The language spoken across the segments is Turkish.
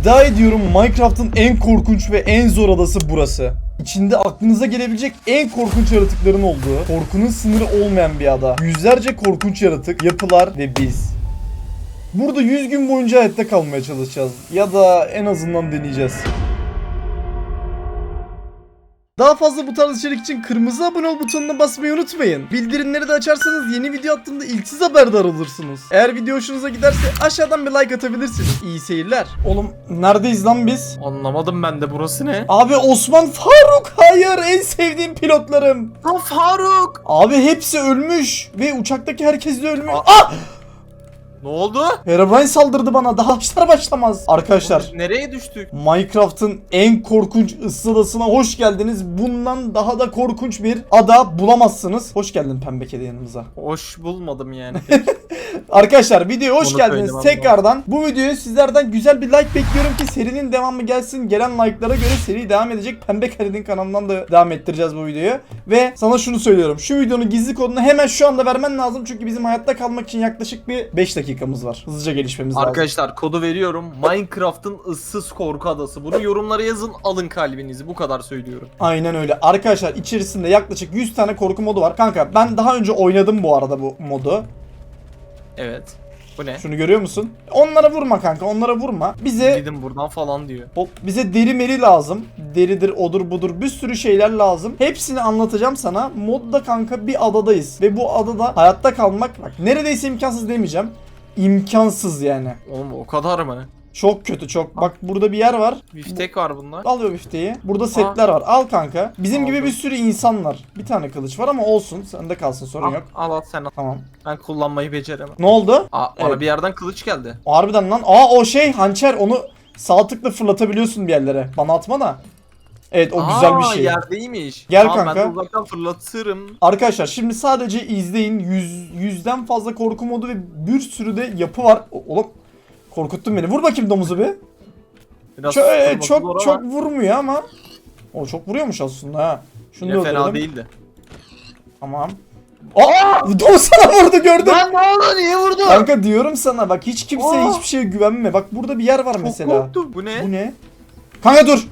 İddia ediyorum Minecraft'ın en korkunç ve en zor adası burası. İçinde aklınıza gelebilecek en korkunç yaratıkların olduğu, korkunun sınırı olmayan bir ada. Yüzlerce korkunç yaratık, yapılar ve biz. Burada 100 gün boyunca hayatta kalmaya çalışacağız. Ya da en azından deneyeceğiz. Daha fazla bu tarz içerik için kırmızı abone ol butonuna basmayı unutmayın. Bildirimleri de açarsanız yeni video attığımda ilk siz haberdar olursunuz. Eğer video hoşunuza giderse aşağıdan bir like atabilirsiniz. İyi seyirler. Oğlum neredeyiz lan biz? Anlamadım ben de burası ne? Abi Osman Faruk hayır en sevdiğim pilotlarım. Lan Faruk! Abi hepsi ölmüş ve uçaktaki herkes de ölmüş. Aa. Ne oldu? Herobrine saldırdı bana daha başlar başlamaz. Arkadaşlar Nereye düştük? Minecraft'ın en korkunç ıssız adasına hoş geldiniz. Bundan daha da korkunç bir ada bulamazsınız. Hoş geldin pembe kedi yanımıza. Hoş bulmadım yani. Arkadaşlar videoya hoş Onu geldiniz tekrardan. Bu videoya sizlerden güzel bir like bekliyorum ki serinin devamı gelsin. Gelen like'lara göre seri devam edecek. Pembe Kare'nin kanalından da devam ettireceğiz bu videoyu. Ve sana şunu söylüyorum. Şu videonun gizli kodunu hemen şu anda vermen lazım. Çünkü bizim hayatta kalmak için yaklaşık bir 5 dakikamız var. Hızlıca gelişmemiz lazım. Arkadaşlar kodu veriyorum. Minecraft'ın ıssız korku adası. Bunu yorumlara yazın alın kalbinizi. Bu kadar söylüyorum. Aynen öyle. Arkadaşlar içerisinde yaklaşık 100 tane korku modu var. Kanka ben daha önce oynadım bu arada bu modu. Evet. Bu ne? Şunu görüyor musun? Onlara vurma kanka onlara vurma. Bize Gidin buradan falan diyor. hop, bize deri meri lazım. Deridir odur budur bir sürü şeyler lazım. Hepsini anlatacağım sana. Modda kanka bir adadayız. Ve bu adada hayatta kalmak bak neredeyse imkansız demeyeceğim. İmkansız yani. Oğlum o kadar mı? Çok kötü çok. Bak burada bir yer var. Biftek var bunlar. Al o bifteyi. Burada setler var. Al kanka. Bizim gibi bir sürü insan var. Bir tane kılıç var ama olsun. Sende kalsın sorun Al, yok. al al sen al. Tamam. Ben kullanmayı beceremem. Ne oldu? Aa, bana Evet. bir yerden kılıç geldi. Harbiden lan. Aa o şey hançer onu sağ tıkla fırlatabiliyorsun bir yerlere. Bana atma da. Evet o güzel bir Aa, şey. yerdeymiş. Gel Ben kanka. de uzaktan fırlatırım. Arkadaşlar şimdi sadece izleyin. Yüz, yüzden fazla korku modu ve bir sürü de yapı var. O- Oğlum korkuttun beni. Vur bakayım domuzu bir. Biraz Çok, tutturması zor çok, ama çok vurmuyor ama. O çok vuruyormuş aslında ha. Şunu yine da fena değildi. Tamam. Aa! Domuz sana vurdu gördün. Lan ne oldu niye vurdu? Kanka diyorum sana bak hiç kimseye Aa! hiçbir şeye güvenme. Bak burada bir yer var Çok mesela. korktum. Bu ne? Bu ne? Kanka dur.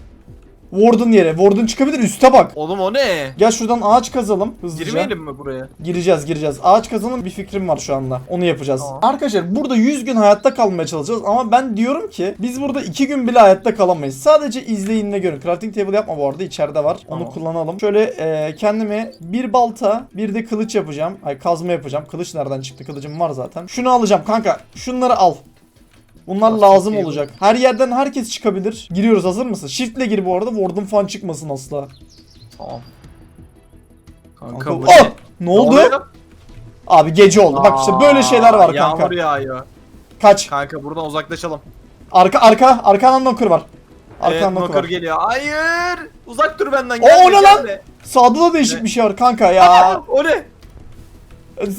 Warden yere. Warden çıkabilir üste bak. Oğlum o ne? Gel şuradan ağaç kazalım hızlıca. Girmeyelim mi buraya? Gireceğiz gireceğiz. Ağaç kazanın bir fikrim var şu anda. Onu yapacağız. Tamam. Arkadaşlar burada 100 gün hayatta kalmaya çalışacağız ama ben diyorum ki biz burada 2 gün bile hayatta kalamayız. Sadece izleyin ve görün. Crafting table yapma bu arada içeride var. Onu Tamam. kullanalım. Şöyle e, kendime bir balta bir de kılıç yapacağım. Ay kazma yapacağım. Kılıç nereden çıktı? Kılıcım var zaten. Şunu alacağım kanka. Şunları al. Bunlar Crafting lazım table. olacak. Her yerden herkes çıkabilir. Giriyoruz hazır mısın? Shift'le gir bu arada. Warden falan çıkmasın asla. Tamam. Kanka, Kanka, bu oh! ne? Ne oldu? oluyor? Abi gece oldu. Bak işte böyle şeyler var Aa, kanka. Yağmur yağıyor. Kaç. Kanka buradan uzaklaşalım. Arka arka arkadan knocker var. Evet Arkadan knocker Knocker var. geliyor. Hayır! Uzak dur benden. Gelme, o ne lan? Sağda da değişik Ne? bir şey var kanka ya. Aa, o ne?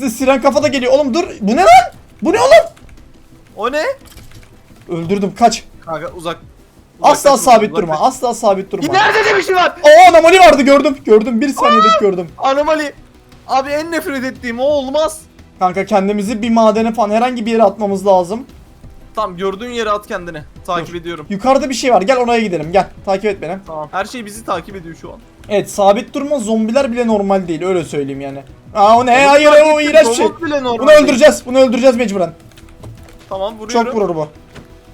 Siren kafa da geliyor. Oğlum dur. Bu ne lan? Bu ne oğlum? O ne? Öldürdüm. Kaç. Kanka uzak. Asla uzaklaş, sabit uzaklaş. durma. Asla sabit durma. Nerede de bir şey var? Oo anomali vardı gördüm. Gördüm. Bir saniyelik gördüm. Anomali. Abi en nefret ettiğim o olmaz. Kanka kendimizi bir madene falan herhangi bir yere atmamız lazım. Tamam gördüğün yere at kendini. Takip ediyorum. Yukarıda bir şey var. Gel oraya gidelim. Gel. Takip et beni. Tamam. Her şey bizi takip ediyor şu an. Evet sabit durma zombiler bile normal değil. Öyle söyleyeyim yani. Aa o ne? Robot Hayır o iğrenç şey. Bunu değil. öldüreceğiz. Bunu öldüreceğiz mecburen. Tamam vuruyorum. Çok vurur bu.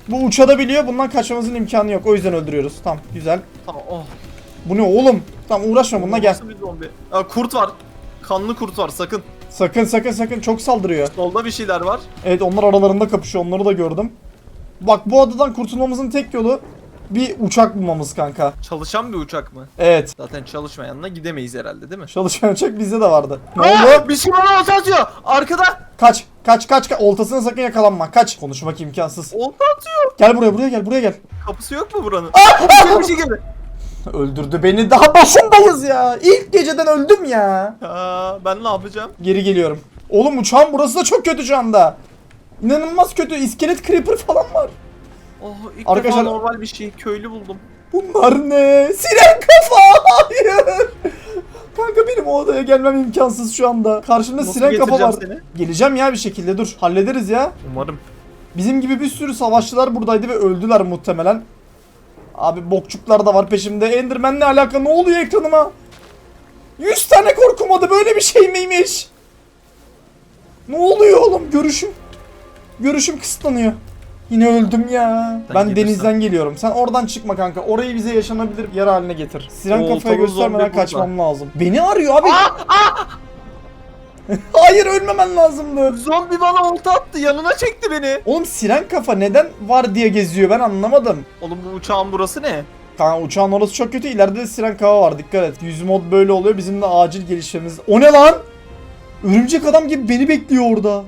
Bu uçabiliyor. Bundan kaçmamızın imkanı yok. O yüzden öldürüyoruz. Tamam güzel. Tamam oh. Bu ne oğlum? Tamam uğraşma bununla gel. Nasıl bir zombi? Aa, kurt var. Kanlı kurt var sakın. Sakın sakın sakın çok saldırıyor. Solda bir şeyler var. Evet onlar aralarında kapışıyor. Onları da gördüm. Bak bu adadan kurtulmamızın tek yolu bir uçak bulmamız kanka. Çalışan bir uçak mı? Evet. Zaten çalışmayanla gidemeyiz herhalde değil mi? Çalışan uçak bizde de vardı. Ne Aa, oldu? Bir şey bana atıyor. Arkada. Kaç. Kaç kaç kaç. Oltasına sakın yakalanma. Kaç. Konuşmak imkansız. Olta atıyor. Gel buraya buraya gel buraya gel. Kapısı yok mu buranın? Ah! bir şey geldi. Öldürdü beni. Daha başındayız ya. İlk geceden öldüm ya. Aa, ben ne yapacağım? Geri geliyorum. Oğlum uçağın burası da çok kötü şu anda. İnanılmaz kötü. İskelet creeper falan var. Oh ilk Arkadaşlar- defa normal bir şey. Köylü buldum. Bunlar ne? Siren kafa. Hayır. Kanka benim o odaya gelmem imkansız şu anda. Karşımda Nasıl siren kafa var. seni? Geleceğim ya bir şekilde dur. Hallederiz ya. Umarım. Bizim gibi bir sürü savaşçılar buradaydı ve öldüler muhtemelen. Abi bokçuklar da var peşimde. Enderman ne alaka? Ne oluyor ekranıma? 100 tane korkumadı böyle bir şey miymiş? Ne oluyor oğlum? Görüşüm. Görüşüm kısıtlanıyor. Yine öldüm ya. Sen ben gelirsen. denizden geliyorum. Sen oradan çıkma kanka. Orayı bize yaşanabilir yer haline getir. Siren kafaya göstermeden zombi burada. kaçmam lazım. Beni arıyor abi. Hayır ölmemen lazımdı. Zombi bana olta attı yanına çekti beni. Oğlum siren kafa neden var diye geziyor ben anlamadım. Oğlum bu uçağın burası ne? Kanka uçağın orası çok kötü. İleride de siren kafa var. Dikkat et. Yüz mod böyle oluyor. Bizim de acil gelişmemiz. O ne lan? Örümcek adam gibi beni bekliyor orada.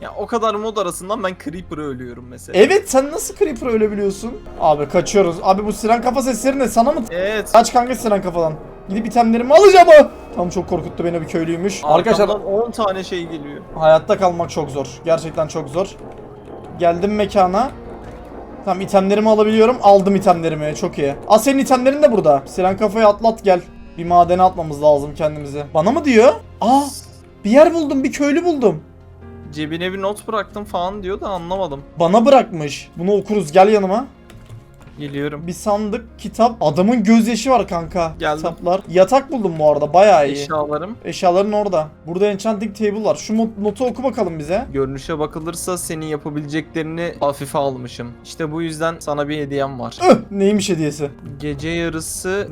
Ya o kadar mod arasından ben Creeper'ı ölüyorum mesela. Evet sen nasıl Creeper ölebiliyorsun? Abi kaçıyoruz. Abi bu siren kafa sesleri ne? Sana mı? Evet. Kaç kanka siren kafadan. Gidip itemlerimi alacağım o. Tam çok korkuttu beni bir köylüymüş. Arkadaşlar Arkamdan 10 tane şey geliyor. hayatta kalmak çok zor. Gerçekten çok zor. Geldim mekana. Tamam itemlerimi alabiliyorum. Aldım itemlerimi. Çok iyi. Aa senin itemlerin de burada. Siren kafayı atlat gel. Bir madene atmamız lazım kendimizi. Bana mı diyor? Aa bir yer buldum. Bir köylü buldum. Cebine bir not bıraktım falan diyor da anlamadım. Bana bırakmış. Bunu okuruz. Gel yanıma. Geliyorum. Bir sandık, kitap. Adamın gözyaşı var kanka. Geldim. Kitaplar. Yatak buldum bu arada. Bayağı iyi. Eşyalarım. Eşyaların orada. Burada enchanting table var. Şu not- notu oku bakalım bize. Görünüşe bakılırsa senin yapabileceklerini hafife almışım. İşte bu yüzden sana bir hediyem var. Öh, neymiş hediyesi? Gece yarısı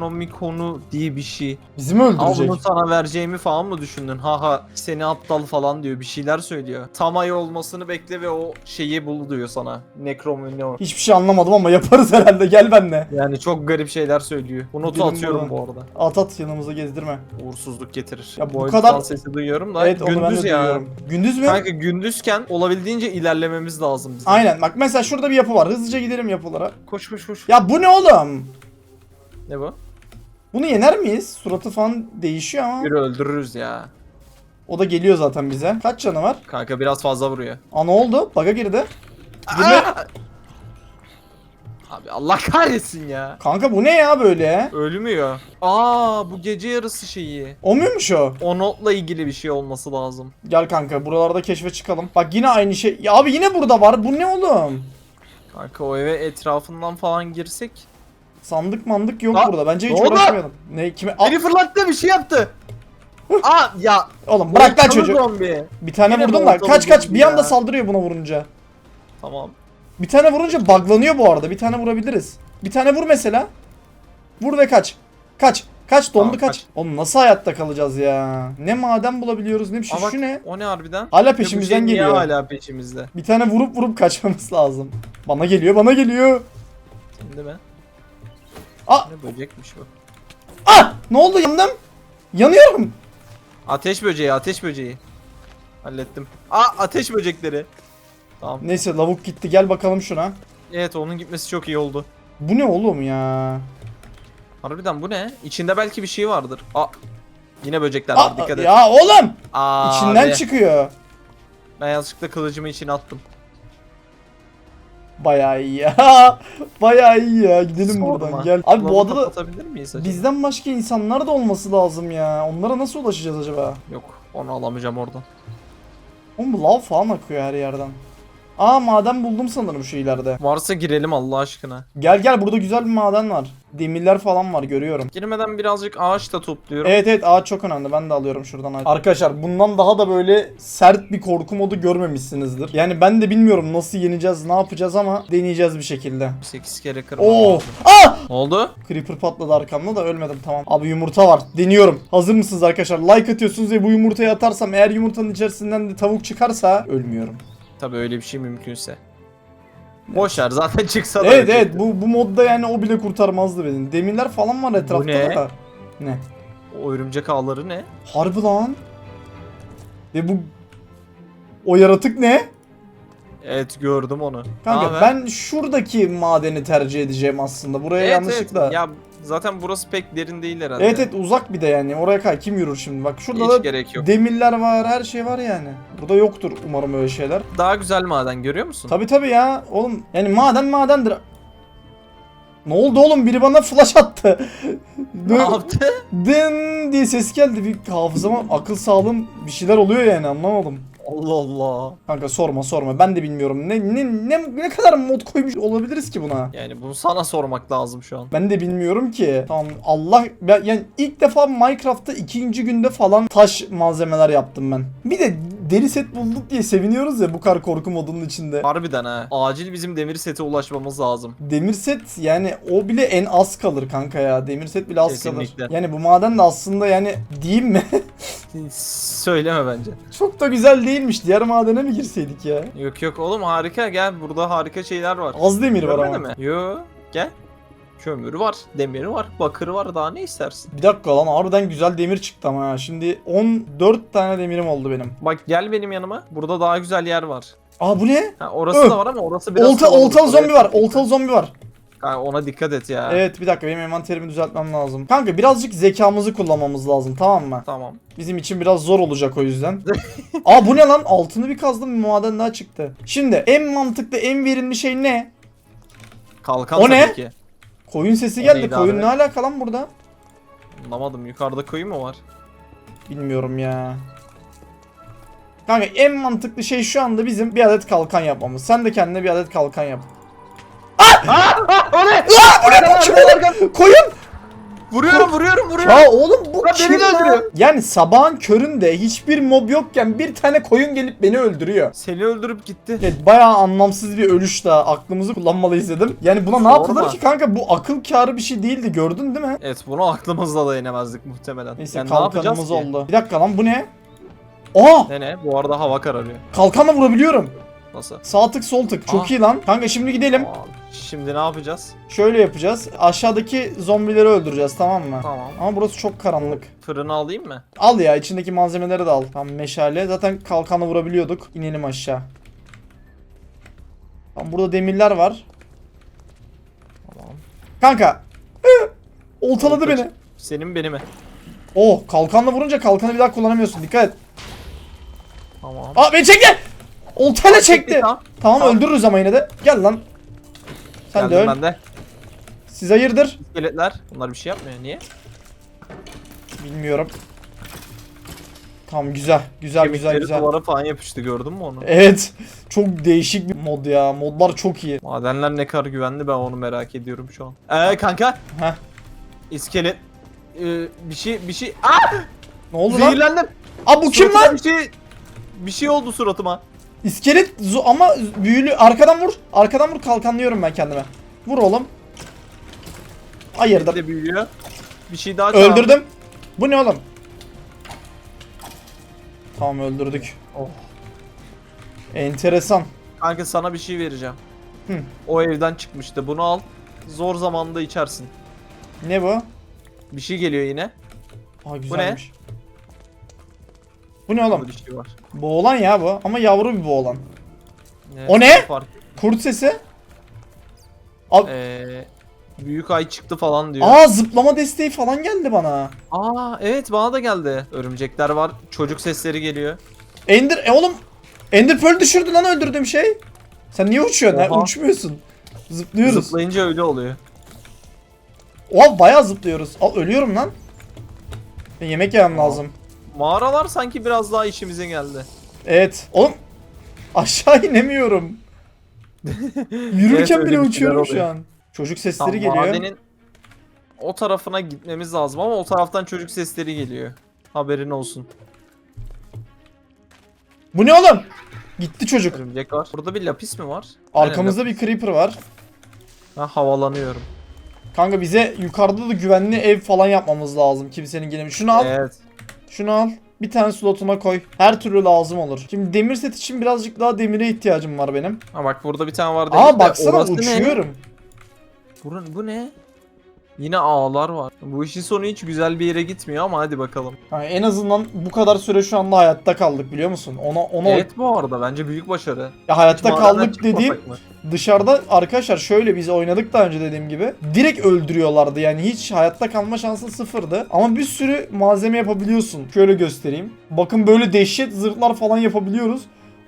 Necronomiconu diye bir şey. Bizi mi Al öldürecek? bunu sana vereceğimi falan mı düşündün? Haha seni aptal falan diyor bir şeyler söylüyor. Tam ay olmasını bekle ve o şeyi bul diyor sana. Necromino. Hiçbir şey anlamadım ama yaparız herhalde. Gel benimle. Yani çok garip şeyler söylüyor. Bu notu Gidelim atıyorum buradan. bu arada. At at yanımıza gezdirme. Uğursuzluk getirir. Ya bu kadar- sesi duyuyorum da evet onu ben de gündüz ya. duyuyorum. Gündüz mü? Kanka gündüzken olabildiğince ilerlememiz lazım bizim. Aynen. Bak mesela şurada bir yapı var. Hızlıca gidelim yapılara. Koş koş koş. Ya bu ne oğlum? Ne bu? Bunu yener miyiz? Suratı falan değişiyor ama. Yürü öldürürüz ya. O da geliyor zaten bize. Kaç canı var? Kanka biraz fazla vuruyor. Aa ne oldu? Baga girdi. Girme. Aa! Abi Allah kahretsin ya. Kanka bu ne ya böyle? Ölmüyor. Aa bu gece yarısı şeyi. O muymuş o? O notla ilgili bir şey olması lazım. Gel kanka buralarda keşfe çıkalım. Bak yine aynı şey. Ya abi yine burada var. Bu ne oğlum? Kanka o eve etrafından falan girsek. Sandık mandık yok Aa, burada. Bence hiç oldu? uğraşmayalım. Ne kime? Aa, Beni fırlattı bir şey yaptı. Aa ya. oğlum bırak lan çocuk. Zombi. Bir tane Yine vurdum da kaç kaç bir anda ya? saldırıyor buna vurunca. Tamam. Bir tane vurunca buglanıyor bu arada. Bir tane vurabiliriz. Bir tane vur mesela. Vur ve kaç. Kaç. Kaç dondu Tamam, kaç. kaç. Oğlum nasıl hayatta kalacağız ya? Ne maden bulabiliyoruz ne bir şey. Bak, Şu ne? O ne harbiden? Hala peşimizden şey geliyor. hala peşimizde. Bir tane vurup vurup kaçmamız lazım. Bana geliyor bana geliyor. Değil mi? Aa! Ne böcekmiş bu. Ah! Ne oldu yandım? Yanıyorum. Ateş böceği, ateş böceği. Hallettim. Aa ateş böcekleri. Tamam. Neyse lavuk gitti gel bakalım şuna. Evet onun gitmesi çok iyi oldu. Bu ne oğlum ya? Harbiden bu ne? İçinde belki bir şey vardır. Aa. Yine böcekler var Aa, dikkat et. ya oğlum! Aa, İçinden be. çıkıyor. Ben yanlışlıkla kılıcımı içine attım. Bayağı iyi ya. Bayağı iyi ya. Gidelim Sorma. buradan gel. Abi bu adada kapatabilir miyiz acaba? bizden başka insanlar da olması lazım ya. Onlara nasıl ulaşacağız acaba? Yok onu alamayacağım oradan. Oğlum lav falan akıyor her yerden. Aa maden buldum sanırım şu ileride. Varsa girelim Allah aşkına. Gel gel burada güzel bir maden var. Demirler falan var görüyorum. Girmeden birazcık ağaç da topluyorum. Evet evet ağaç çok önemli. Ben de alıyorum şuradan ağaç. Arkadaşlar bundan daha da böyle sert bir korku modu görmemişsinizdir. Yani ben de bilmiyorum nasıl yeneceğiz, ne yapacağız ama deneyeceğiz bir şekilde. 8 kere kırmam Oo! lazım. Ah! Ne oldu? Creeper patladı arkamda da ölmedim tamam. Abi yumurta var. Deniyorum. Hazır mısınız arkadaşlar? Like atıyorsunuz ve bu yumurtayı atarsam eğer yumurtanın içerisinden de tavuk çıkarsa ölmüyorum. Tabii öyle bir şey mümkünse. Boş ver zaten çıksa da Evet evet bu, bu modda yani o bile kurtarmazdı beni. Demirler falan var etrafta ne? da. Ne? O örümcek ağları ne? Harbi lan. Ve bu o yaratık ne? Evet gördüm onu. Kanka Naber? ben şuradaki madeni tercih edeceğim aslında. Buraya evet, yanlışlıkla. Evet. Ya zaten burası pek derin değil herhalde. Evet evet uzak bir de yani. Oraya kay kim yürür şimdi? Bak şurada Hiç da gerek yok. demirler var, her şey var yani. Burada yoktur umarım öyle şeyler. Daha güzel maden görüyor musun? Tabi tabi ya. Oğlum yani maden madendir. Ne oldu oğlum? Biri bana flash attı. Ne yaptı? Dın diye ses geldi. Bir hafızama akıl sağlığım bir şeyler oluyor yani anlamadım. Allah Allah. Kanka sorma sorma ben de bilmiyorum. Ne ne ne, ne kadar mod koymuş olabiliriz ki buna? Yani bunu sana sormak lazım şu an. Ben de bilmiyorum ki. Tamam Allah ben, yani ilk defa Minecraft'ta ikinci günde falan taş malzemeler yaptım ben. Bir de deri set bulduk diye seviniyoruz ya bu kar korku modunun içinde. Harbiden ha. Acil bizim demir sete ulaşmamız lazım. Demir set yani o bile en az kalır kanka ya. Demir set bile az Kesinlikle. kalır. Yani bu maden de aslında yani diyeyim mi? Söyleme bence. Çok da güzel değilmiş. Diğer madene mi girseydik ya? Yok yok oğlum harika gel burada harika şeyler var. Az demir var ama. mi? Yo gel. Kömür var, demiri var, bakırı var daha ne istersin? Bir dakika lan harbiden güzel demir çıktı ama ha. Şimdi 14 tane demirim oldu benim. Bak gel benim yanıma. Burada daha güzel yer var. Aa bu ne? Ha, orası Öh. da var ama orası biraz Olta, kalabalık. oltalı zombi var. Oltalı zombi var. Ha, ona dikkat et ya. Evet bir dakika benim envanterimi düzeltmem lazım. Kanka birazcık zekamızı kullanmamız lazım tamam mı? Tamam. Bizim için biraz zor olacak o yüzden. Aa bu ne lan? Altını bir kazdım bir maden daha çıktı. Şimdi en mantıklı en verimli şey ne? Kalkan O ne? ki. Koyun sesi geldi. Koyun ne alaka lan burada? Anlamadım yukarıda koyu mu var? Bilmiyorum ya. Kanka en mantıklı şey şu anda bizim bir adet kalkan yapmamız. Sen de kendine bir adet kalkan yap. O ne? Aa bu ne kim oğlum? Koyun! Vuruyorum vuruyorum vuruyorum. Ya oğlum bu Lan kim beni de lan? öldürüyor. Yani sabahın köründe hiçbir mob yokken bir tane koyun gelip beni öldürüyor. Seni öldürüp gitti. Evet bayağı anlamsız bir ölüş daha aklımızı kullanmalıyız dedim. Yani buna ne Sorma. yapılır ki kanka bu akıl kârı bir şey değildi gördün değil mi? Evet bunu aklımızla da yenemezdik muhtemelen. Neyse yani ne yapacağız kalkanımız ki? oldu. Bir dakika lan bu ne? Aa Ne ne? Bu arada hava kararıyor. kalkanla vurabiliyorum. Nasıl? Sağ tık sol tık çok Aa. iyi lan. Kanka şimdi gidelim. Aa, şimdi ne yapacağız? Şöyle yapacağız. Aşağıdaki zombileri öldüreceğiz tamam mı? Tamam. Ama burası çok karanlık. Fırını alayım mı? Al ya içindeki malzemeleri de al. Tamam meşale. Zaten kalkanla vurabiliyorduk. İnelim aşağı. Tamam burada demirler var. Tamam. Kanka. Hı! Oltaladı Olta- beni. Senin beni mi? Oh kalkanla vurunca kalkanı bir daha kullanamıyorsun. Dikkat et. Tamam. Aa beni çekti. Oltayla çekti. Tamam. Tamam Tamam. öldürürüz ama yine de. Gel lan. Sen de Geldim öl. ben de. Siz hayırdır? İskeletler. Bunlar bir şey yapmıyor. Niye? Bilmiyorum. Tamam güzel. Güzel güzel Kemikleri güzel. duvara falan yapıştı gördün mü onu? Evet. Çok değişik bir mod ya. Modlar çok iyi. Madenler ne kadar güvenli ben onu merak ediyorum şu an. Eee kanka. Heh. İskelet. Ee, bir şey bir şey. Aa! Ne oldu lan? Zehirlendim. Aa bu kim Suratıma lan? Bir şey bir şey oldu suratıma. İskelet ama büyülü. Arkadan vur. Arkadan vur kalkanlıyorum ben kendime. Vur oğlum. Bir Hayırdır. de büyüyor. Bir şey daha. Öldürdüm. Bu ne oğlum? Tamam öldürdük. Oh. Enteresan. Kanka sana bir şey vereceğim. Hı. O evden çıkmıştı. Bunu al. Zor zamanda içersin. Ne bu? Bir şey geliyor yine. Aa güzelmiş. Bu ne Burada oğlum? bir şey var. Boğulan ya bu ama yavru bir boğulan. Evet, O ne? Fark. Kurt sesi. Al- Ee, büyük ay çıktı falan diyor. Aa zıplama desteği falan geldi bana. Aa evet bana da geldi. Örümcekler var. Çocuk sesleri geliyor. Ender e oğlum Ender Pearl düşürdü lan öldürdüğüm şey. Sen niye uçuyorsun? ha? Oha. Uçmuyorsun. Zıplıyoruz. Zıplayınca öyle oluyor. Oha bayağı zıplıyoruz. Al ölüyorum lan. Ben yemek yemem Aa. lazım. Mağaralar sanki biraz daha işimize geldi. Evet. Oğlum aşağı inemiyorum. Yürürken Evet, öyle bile uçuyorum şu an. Çocuk sesleri Tam geliyor. madenin o tarafına gitmemiz lazım ama o taraftan çocuk sesleri geliyor. Haberin olsun. Bu ne oğlum? Gitti çocuk. Örümcek var. Burada bir lapis mi var? Arkamızda bir creeper var. Ha, havalanıyorum. Kanka bize yukarıda da güvenli ev falan yapmamız lazım. Kimsenin gelemi. Şunu al. Evet. Şunu al. Bir tane slotuma koy. Her türlü lazım olur. Şimdi demir set için birazcık daha demire ihtiyacım var benim. Ha bak burada bir tane var. Aa dedik de baksana orası ne? uçuyorum. Burun, bu ne? Yine ağlar var. Bu işin sonu hiç güzel bir yere gitmiyor ama hadi bakalım. Yani en azından bu kadar süre şu anda hayatta kaldık biliyor musun? Ona ona Evet bu arada bence büyük başarı. ya hayatta Madenden kaldık çıkmasak dediğim mı? dışarıda arkadaşlar şöyle biz oynadık daha önce dediğim gibi. Direkt öldürüyorlardı yani hiç hayatta kalma şansın sıfırdı. Ama bir sürü malzeme yapabiliyorsun. Şöyle göstereyim. Bakın böyle dehşet zırhlar falan yapabiliyoruz.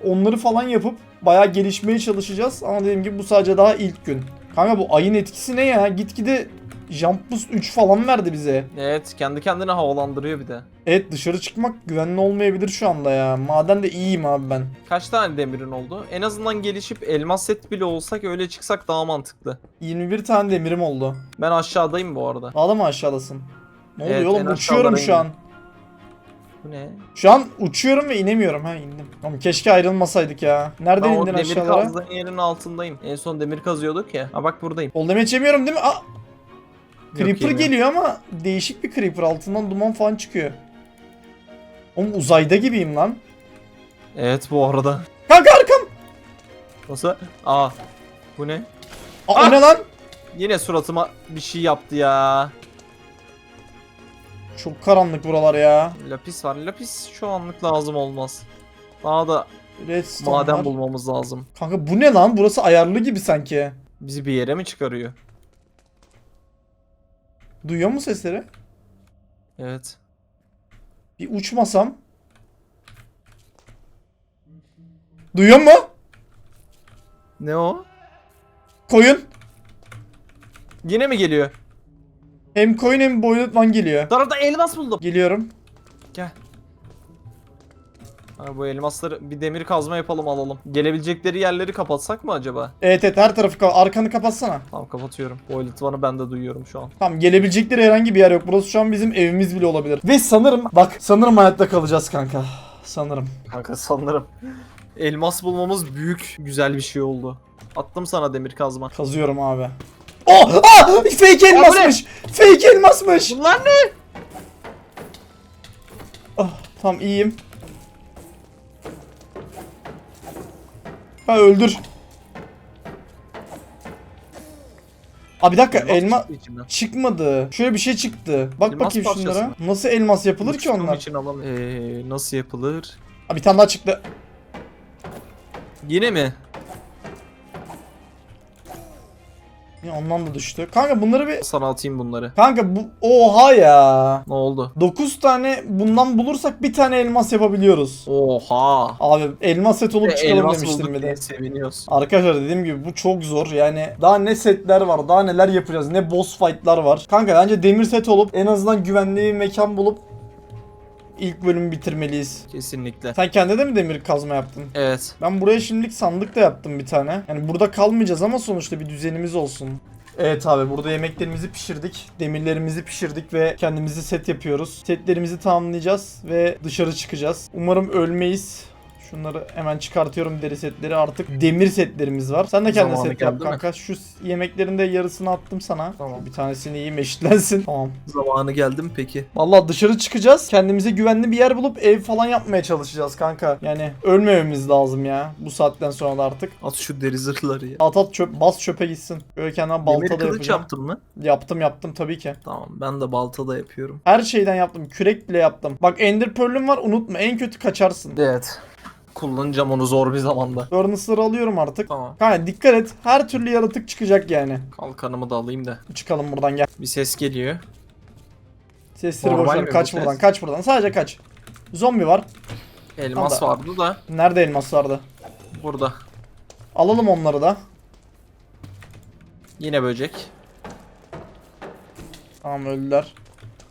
Onları falan yapıp bayağı gelişmeye çalışacağız. Ama dediğim gibi bu sadece daha ilk gün. Kanka bu ayın etkisi ne ya? Gitgide Jump Boost 3 falan verdi bize. Evet kendi kendine havalandırıyor bir de. Evet dışarı çıkmak güvenli olmayabilir şu anda ya. Maden de iyiyim abi ben. Kaç tane demirin oldu? En azından gelişip elmas set bile olsak öyle çıksak daha mantıklı. 21 tane demirim oldu. Ben aşağıdayım bu arada. Hala mı aşağıdasın? Ne Evet, oluyor en oğlum? Uçuyorum şu an. Bu ne? Şu an uçuyorum ve inemiyorum. Ha indim. Oğlum keşke ayrılmasaydık ya. Nereden Ben o indin demir aşağılara? kazdığın yerin altındayım. En son demir kazıyorduk ya. Ha bak buradayım. Kol demeç yemiyorum değil mi? Aa! Creeper geliyor ama değişik bir creeper. Altından duman falan çıkıyor. Oğlum uzayda gibiyim lan. Evet bu arada. Kanka arkam. Nasıl? Aa. Bu ne? Aa, Ah! o ne lan? Yine suratıma bir şey yaptı ya. Çok karanlık buralar ya. Lapis var. Lapis şu anlık lazım olmaz. Daha da Redstone maden var. bulmamız lazım. Kanka bu ne lan? Burası ayarlı gibi sanki. Bizi bir yere mi çıkarıyor? Duyuyor mu sesleri? Evet. Bir uçmasam. Duyuyor mu? Ne o? Koyun. Yine mi geliyor? Hem koyun hem boyut van geliyor. Darada elmas buldum. Geliyorum. Gel. Ha, bu elmasları bir demir kazma yapalım alalım. Gelebilecekleri yerleri kapatsak mı acaba? Evet evet her tarafı ka- arkanı kapatsana. Tamam kapatıyorum. Bu elitvanı ben de duyuyorum şu an. Tamam gelebilecekleri herhangi bir yer yok. Burası şu an bizim evimiz bile olabilir. Ve sanırım bak sanırım hayatta kalacağız kanka. Sanırım. Kanka sanırım. Elmas bulmamız büyük güzel bir şey oldu. Attım sana demir kazma. Kazıyorum abi. Oh! Ah! Fake elmasmış. Fake elmasmış. Bunlar ne? Ah, tamam iyiyim. Ha öldür. Abi bir dakika elma çıktı içinden. çıkmadı. Şöyle bir şey çıktı. Bak Elmas bakayım parçası şunlara. mı? Nasıl elmas yapılır ki Uçtuğum onlar? için Ee, nasıl yapılır? Abi bir tane daha çıktı. Yine mi? Ya ondan da düştü. Kanka bunları bir Sana atayım bunları. Kanka bu oha ya. Ne oldu? 9 tane bundan bulursak bir tane elmas yapabiliyoruz. Oha. Abi elmas set olup Ve çıkalım elmas demiştim bir de. seviniyoruz. Arkadaşlar dediğim gibi bu çok zor yani daha ne setler var daha neler yapacağız ne boss fightlar var. Kanka bence demir set olup en azından güvenli bir mekan bulup ilk bölümü bitirmeliyiz. Kesinlikle. Sen kendine de mi demir kazma yaptın? Evet. Ben buraya şimdilik sandık da yaptım bir tane. Yani burada kalmayacağız ama sonuçta bir düzenimiz olsun. Evet abi burada yemeklerimizi pişirdik. Demirlerimizi pişirdik ve kendimizi set yapıyoruz. Setlerimizi tamamlayacağız ve dışarı çıkacağız. Umarım ölmeyiz. Şunları hemen çıkartıyorum deri setleri. Artık demir setlerimiz var. Sen de kendine Zamanı set yap geldi mi? kanka. Şu yemeklerin de yarısını attım sana. Tamam. Bir tanesini yiyeyim eşitlensin. Tamam. Zamanı geldi mi peki? Vallahi dışarı çıkacağız. Kendimize güvenli bir yer bulup ev falan yapmaya çalışacağız kanka. Yani ölmememiz lazım ya. Bu saatten sonra da artık. At şu deri zırhları ya. At at çöp, bas çöpe gitsin. Böyle kendime balta Demir da kılıç yapacağım. yaptın mı? Yaptım yaptım tabii ki. Tamam ben de balta da yapıyorum. Her şeyden yaptım. Kürek bile yaptım. Bak Ender Pearl'üm var unutma. En kötü kaçarsın. Evet. Kullanacağım onu zor bir zamanda. Furnace'ları alıyorum artık. Tamam. Kanka dikkat et. Her türlü yaratık çıkacak yani. Kalkanımı da alayım da. Çıkalım buradan gel. Bir ses geliyor. Sesleri Normal boşver. mi bu Kaç ses? buradan kaç buradan. Sadece kaç. Zombi var. Elmas Anda. vardı da Nerede elmas vardı? burada. Alalım onları da. Yine böcek. Tamam öldüler.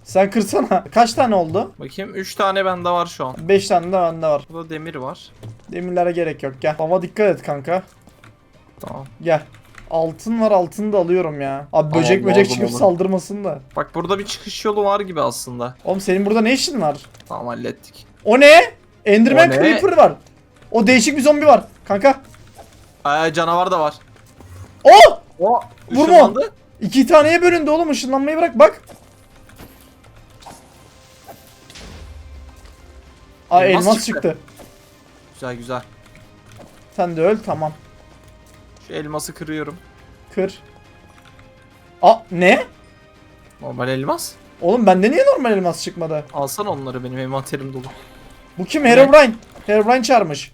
Sen kırsana. Kaç tane oldu? Bakayım 3 tane bende var şu an. 5 tane de bende var. Burada demir var. Demirlere gerek yok. Gel. Baba dikkat et kanka. Tamam. Gel. Altın var altını da alıyorum ya. Abi Tamam, böcek böcek çıkıp olur. saldırmasın da. Bak burada bir çıkış yolu var gibi aslında. Oğlum senin burada ne işin var? Tamam hallettik. O ne? Enderman O ne? Creeper var. O değişik bir zombi var. Kanka. Aa canavar da var. Oh! O Vurma. ışınlandı. İki taneye bölündü oğlum ışınlanmayı bırak bak. Aa Elmas elmas, çıktı. çıktı. Güzel güzel. Sen de öl tamam. Şu elması kırıyorum. Kır. Aa ne? Normal elmas. Oğlum bende niye normal elmas çıkmadı? Alsana onları benim envanterim dolu. Bu kim? Herobrine. Herobrine çağırmış.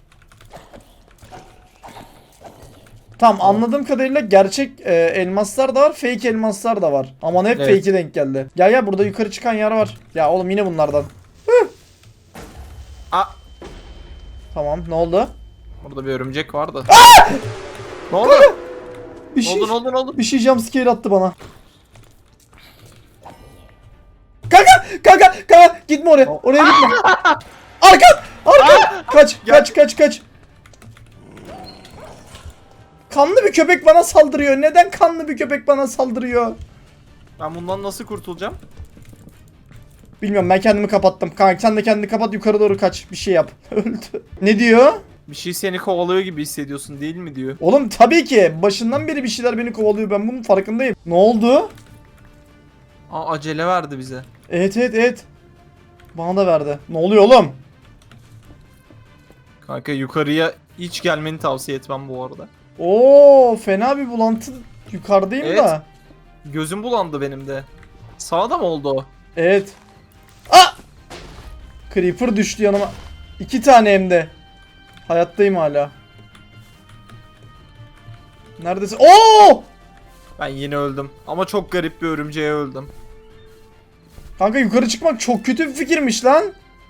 Tamam anladığım kadarıyla gerçek e, elmaslar da var, fake elmaslar da var. Aman hep Evet. fake'e denk geldi. Gel gel burada yukarı çıkan yer var. Ya oğlum yine bunlardan. Tamam ne oldu? burada bir örümcek var da. Ne oldu? Bir şey, oldu ne oldu ne oldu? bir şey jumpscare attı bana. kanka kanka gitme oraya. Oraya gitme. Arkan! Arkan! Kaç kaç kaç kaç. Kanlı bir köpek bana saldırıyor. Neden kanlı bir köpek bana saldırıyor? Ben bundan nasıl kurtulacağım? Bilmiyorum ben kendimi kapattım. Kanka sen de kendini kapat yukarı doğru kaç. Bir şey yap. Öldü. Ne diyor? Bir şey seni kovalıyor gibi hissediyorsun değil mi diyor. Oğlum tabii ki başından beri bir şeyler beni kovalıyor. Ben bunun farkındayım. Ne oldu? Aa acele verdi bize. Evet evet evet. Bana da verdi. Ne oluyor oğlum? Kanka yukarıya hiç gelmeni tavsiye etmem bu arada. Oo fena bir bulantı yukarıdayım Evet. da. Gözüm bulandı benim de. Sağda mı oldu o? Evet. Ah! Creeper düştü yanıma. İki tane hem de. Hayattayım hala. Neredesin? Oo! Ben yine öldüm. Ama çok garip bir örümceğe öldüm. Kanka yukarı çıkmak çok kötü bir fikirmiş lan.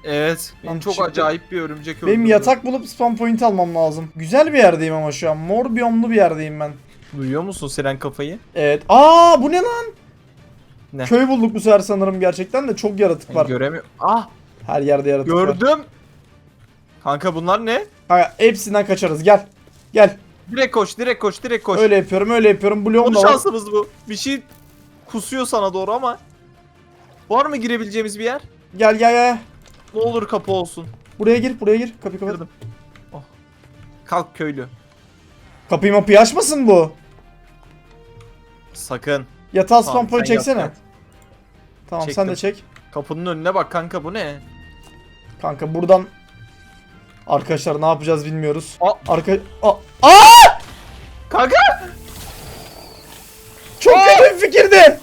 Evet. Beni Lan çok çıktı. acayip bir örümcek öldürdü. Benim yatak bulup spam point almam lazım. Güzel bir yerdeyim ama şu an. Mor biyomlu bir yerdeyim ben. Duyuyor musun Siren kafayı? Evet. Aa bu ne lan? Ne? Köy bulduk bu sefer sanırım gerçekten de çok yaratık var. göremiyorum. Ah Her yerde yaratık var. gördüm. Kanka bunlar ne? Kanka hepsinden kaçarız gel. Gel. Direkt koş, direkt koş, direkt koş. Öyle yapıyorum öyle yapıyorum. Bloğum da var. şansımız bu. Bir şey kusuyor sana doğru ama. Var mı girebileceğimiz bir yer? Gel gel gel. Ne olur kapı olsun. Buraya gir buraya gir. Kapıyı kapat. Girdim. Oh. Kalk köylü. Kapıyı mapıyı açmasın bu. Sakın. Yatağı Tamam, spam sen çeksene. yap, Tamam Çektim. sen de çek. Kapının önüne bak kanka bu ne? Kanka buradan arkadaşlar ne yapacağız bilmiyoruz. Aa! Arka Aa! Aa! Kanka! Çok Aa! kötü bir fikirdi.